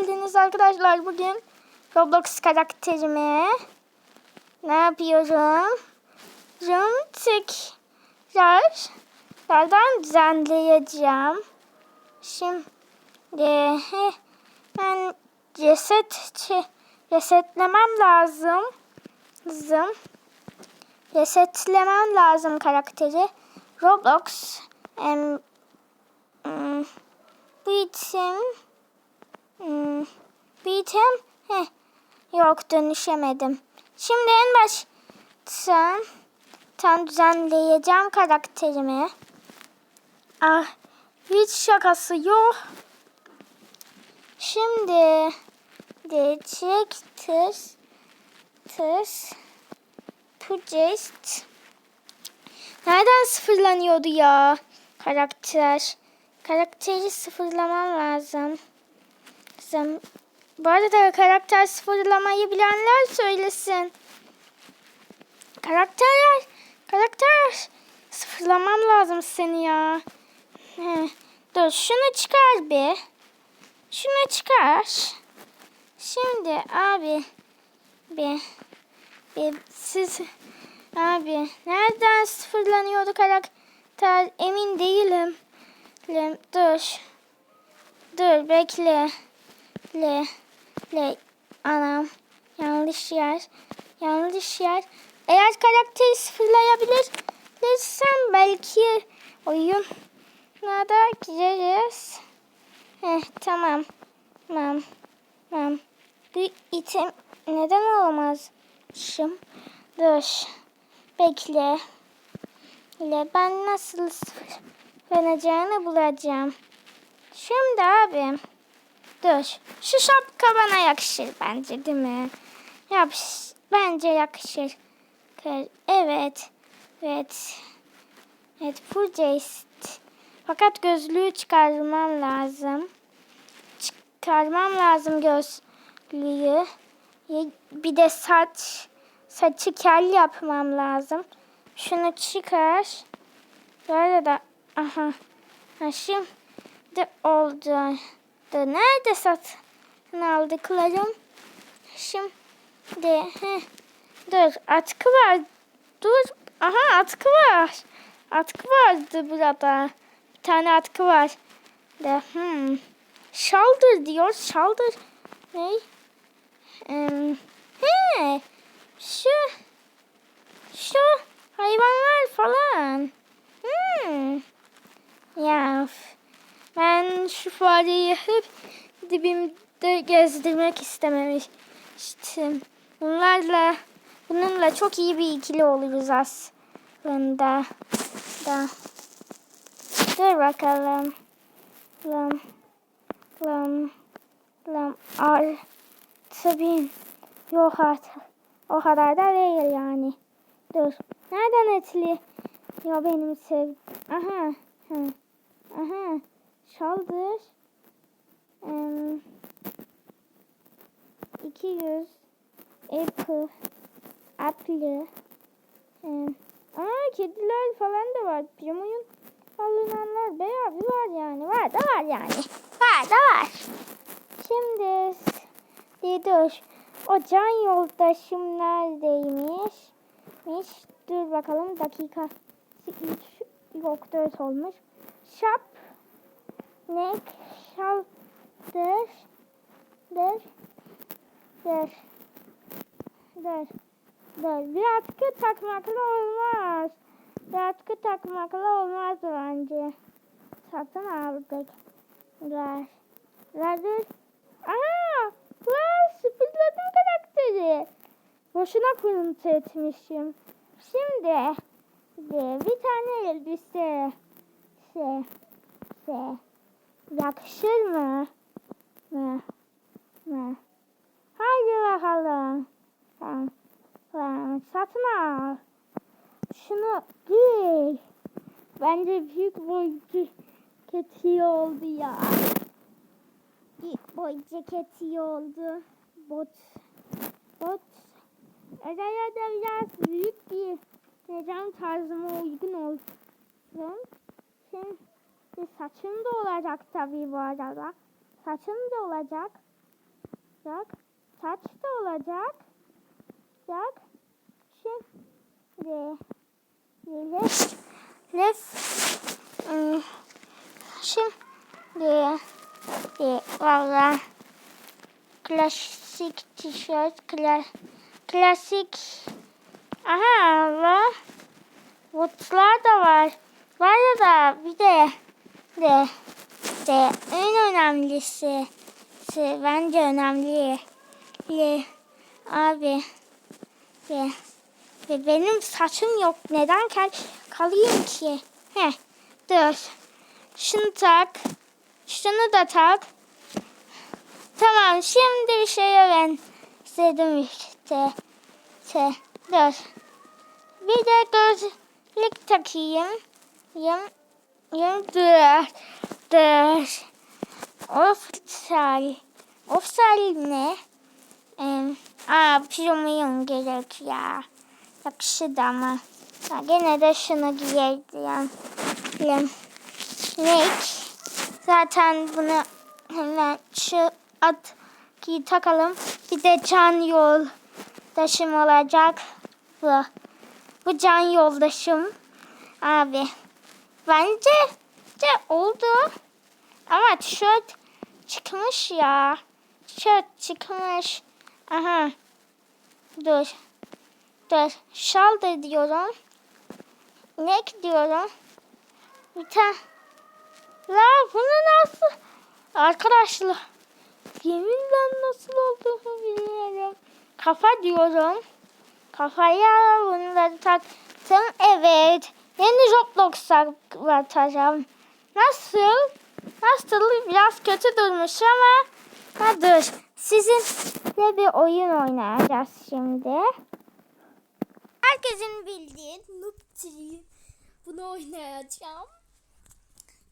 geldiniz arkadaşlar. Bugün Roblox karakterime ne yapıyorum? Rum tekrar yerden düzenleyeceğim. Şimdi ben ceset resetlemem lazım. Lazım. Resetlemem lazım karakteri. Roblox em, em, bu item Hmm, bir item heh, yok dönüşemedim. Şimdi en baştan tam düzenleyeceğim karakterimi. Ah, hiç şakası yok. Şimdi diyecektir. Tır. Project. Nereden sıfırlanıyordu ya karakter? Karakteri sıfırlamam lazım. Kızım. Bu arada karakter sıfırlamayı bilenler söylesin. Karakterler, karakter sıfırlamam lazım seni ya. He. Dur şunu çıkar bir. Şunu çıkar. Şimdi abi bir, bir siz abi nereden sıfırlanıyordu karakter emin değilim. Dur. Dur bekle. Le. Le. Anam. Yanlış yer. Yanlış yer. Eğer karakteri sıfırlayabilirsem belki oyun da gireriz. Heh, tamam. Tamam. Tamam. Bu item neden olamazmışım? Dur. Bekle. Le ben nasıl sıfırlanacağını bulacağım. Şimdi abi. Dur. Şu şapka bana yakışır bence değil mi? Yap. Bence yakışır. Evet. Evet. Evet. Project. Fakat gözlüğü çıkarmam lazım. Çıkarmam lazım gözlüğü. Bir de saç saçı kel yapmam lazım. Şunu çıkar. Bu arada aha. Ha, şimdi oldu. Nerede satın aldıklarım? Şimdi heh. dur atkı var. Dur. Aha atkı var. Atkı vardı burada. Bir tane atkı var. De, hmm. Şaldır diyor. Şaldır. Ne? Um, he. Şu. Şu hayvanlar falan. Hmm. Ya. Ben şu fareyi hep dibimde gezdirmek istememiştim. Bunlarla bununla çok iyi bir ikili oluruz aslında. Da. Dur bakalım. Lam. Lam. Lam. Ar. Tabii. Yok artık. O kadar da değil yani. Dur. Nereden etli? Ya benim sev... Aha. Hı. Aha. Çaldır. Um, 200 Apple Apple um, Aa kediler falan da var. Primo'yun alınanlar bayağı bir var yani. Var da var yani. Var da var. Şimdi dur. O can yoldaşım neredeymiş? Miş. Dur bakalım dakika. 3 yok 4 olmuş. Şap nek şaldır dır dır dır dır. Bir atkı takmakla olmaz. Bir atkı takmakla olmaz bence. Satın aldık. Ver ver aha ver sıfırladım karakteri. Boşuna kuruntu etmişim. Şimdi bir tane elbise. Se se Yakışır mı? Mı? Mı? Haydi bakalım. Tamam. Tamam. Satın al. Şunu giy. Bence büyük boy ceketi oldu ya. Büyük boy ceketi oldu. Bot. Bot. Özellikle biraz büyük bir neden tarzıma uygun olsun. Şimdi saçım da olacak tabii bu arada. Saçım da olacak. Bak. Saç da olacak. Bak. Şimdi. Lef. Lef. Şimdi. De, valla. Klasik tişört. Kla, klasik. Aha. Var. Botlar da var. Var ya da bir de de de en önemlisi si- bence önemli li, abi ve, ve benim saçım yok. Neden kal kalayım ki? He dur. Şunu tak. Şunu da tak. Tamam şimdi bir şey ben istedim işte. Te, dur. Bir de gözlük takayım. Yım dur Offsal. Offsal ne? Ee, aa pijamayım gerek ya. Yakışırdı ama. Ya gene de şunu. Bilem. Ne? Zaten bunu hemen şu at giy takalım. Bir de can yoldaşım olacak. Bu. Bu can yoldaşım. Abi. Bence de oldu. Ama tişört çıkmış ya. Tişört çıkmış. Aha. Dur. Dur. Şal da diyorum. Ne diyorum? Bir tane. La bunu nasıl? Arkadaşlar. Yeminle nasıl olduğunu bilmiyorum. Kafa diyorum. Kafaya bunları taktım. Evet. Yeni Roblox'a atacağım. Nasıl? Nasıl? Biraz kötü durmuş ama. Ha dur. Sizinle bir oyun oynayacağız şimdi. Herkesin bildiği Noob Tree. Bunu oynayacağım.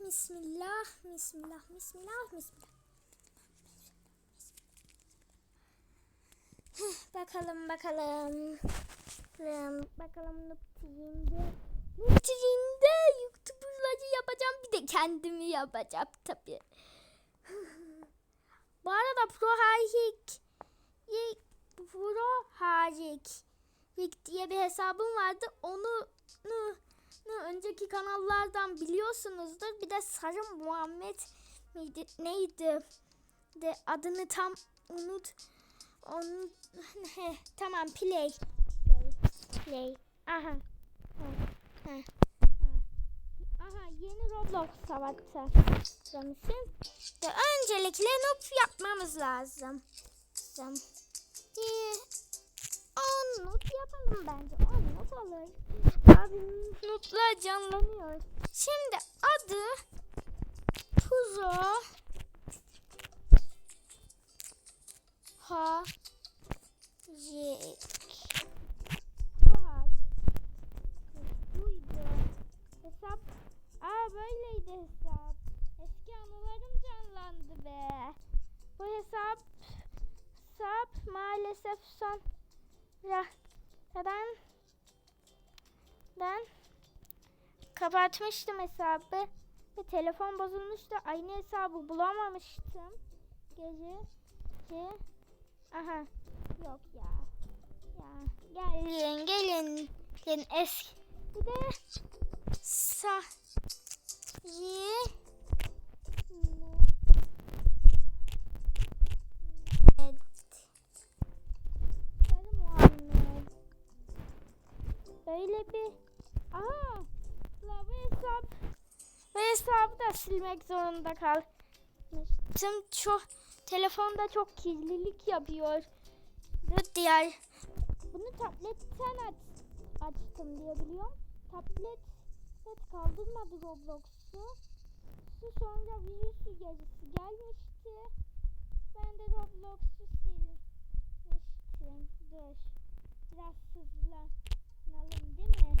Bismillah, bismillah, bismillah, bismillah. Bakalım. Bakalım, bakalım Noob Tree'inde. Tree'inde YouTuber'ları yapacağım. Bir de kendimi yapacağım tabii. Bu arada Pro Harik Pro Harik diye bir hesabım vardı. Onu önceki kanallardan biliyorsunuzdur. Bir de Sarı Muhammed miydi? Neydi? De adını tam unut. Onu tamam play. Play. Play. Aha. Ha, ha, ha. Aha yeni Roblox savaşçı. Demişsin. Ve öncelikle noob yapmamız lazım. Bir on noob yapalım bence. On noob olur. Abim noob'la canlanıyor. Şimdi adı Puzo Ha Yek Ha Buydu. Hesap. Aa böyleydi hesap. Eski anılarım canlandı be. Bu hesap hesap maalesef son ya ben ben kapatmıştım hesabı ve telefon bozulmuştu. Aynı hesabı bulamamıştım. Gece ki aha yok ya. Ya gelin gelin gelin eski bir de sa yi mu et Sarı Muhammed böyle bir aa la bu hesap bu hesabı da silmek zorunda kalmıştım. Çok telefonda çok kirlilik yapıyor. Diğer bunu tabletten aç, açtım diye biliyorum. Tablet tablet kaldırmadı Roblox'u sonra virüs uyarısı gelmişti ben de Roblox'u silmiştim dur biraz hızlanalım değil mi?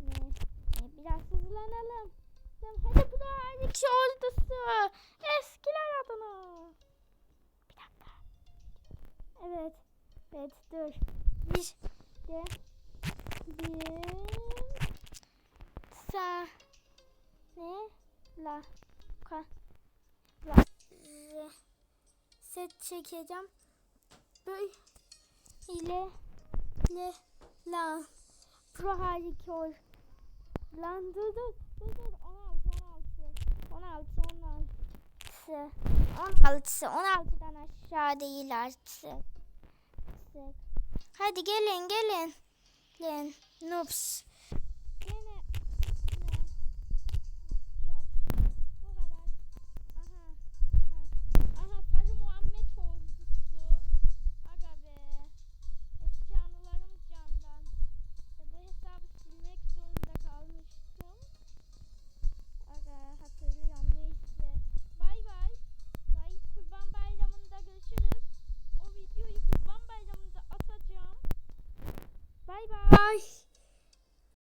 Ne? Ne? Biraz hızlanalım. Hadi bu da Halikçi ordusu. Eskiler adına. Bir dakika. Evet. Evet dur. Bir de bir sa ne la la set çekeceğim. böyle le lan pro harika ol. Lan dur dur dur dur 16 16 16 16 16 16'dan aşağı değil. Artık. Hadi gelin gelin. Gelin. Noobs.